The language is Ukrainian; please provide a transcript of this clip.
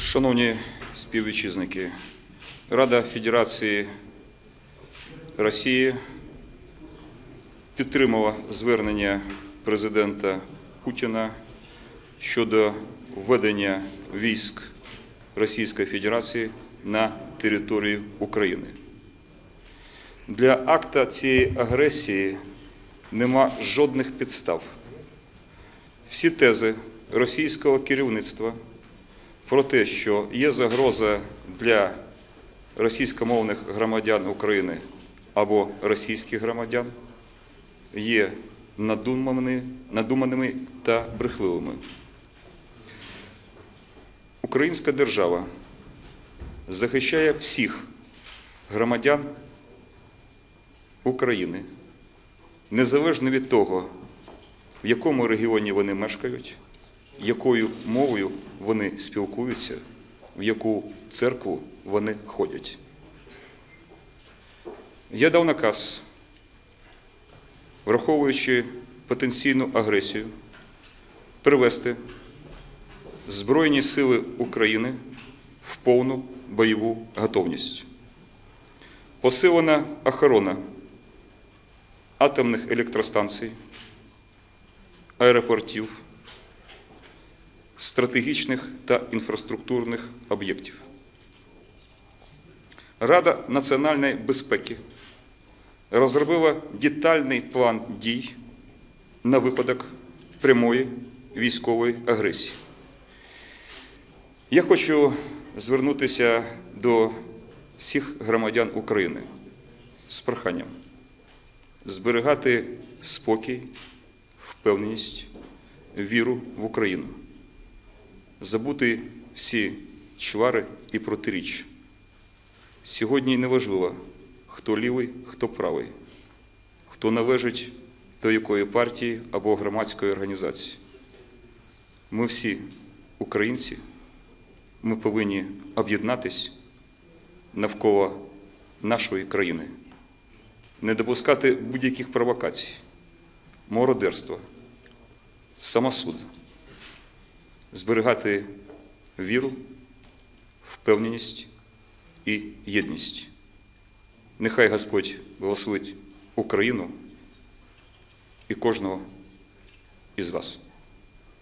Шановні співвітчизники, Рада Федерації Росії підтримала звернення президента Путіна щодо введення військ Російської Федерації на територію України. Для акта цієї агресії нема жодних підстав. Всі тези російського керівництва про те, що є загроза для російськомовних громадян України або російських громадян, є надуманими, та брехливими. Українська держава захищає всіх громадян України, незалежно від того, в якому регіоні вони мешкають, якою мовою вони спілкуються, в яку церкву вони ходять. Я дав наказ, враховуючи потенційну агресію, привести Збройні сили України в повну бойову готовність. Посилена охорона атомних електростанцій, аеропортів, стратегічних та інфраструктурних об'єктів. Рада національної безпеки розробила детальний план дій на випадок прямої військової агресії. Я хочу звернутися до всіх громадян України з проханням зберігати спокій, впевненість, віру в Україну, забути всі чвари і протиріч. Сьогодні неважливо, хто лівий, хто правий, хто належить до якої партії або громадської організації. Ми всі українці, ми повинні об'єднатись навколо нашої країни, не допускати будь-яких провокацій, мародерства, самосуд, зберігати віру, впевненість і єдність. Нехай Господь благословить Україну і кожного із вас.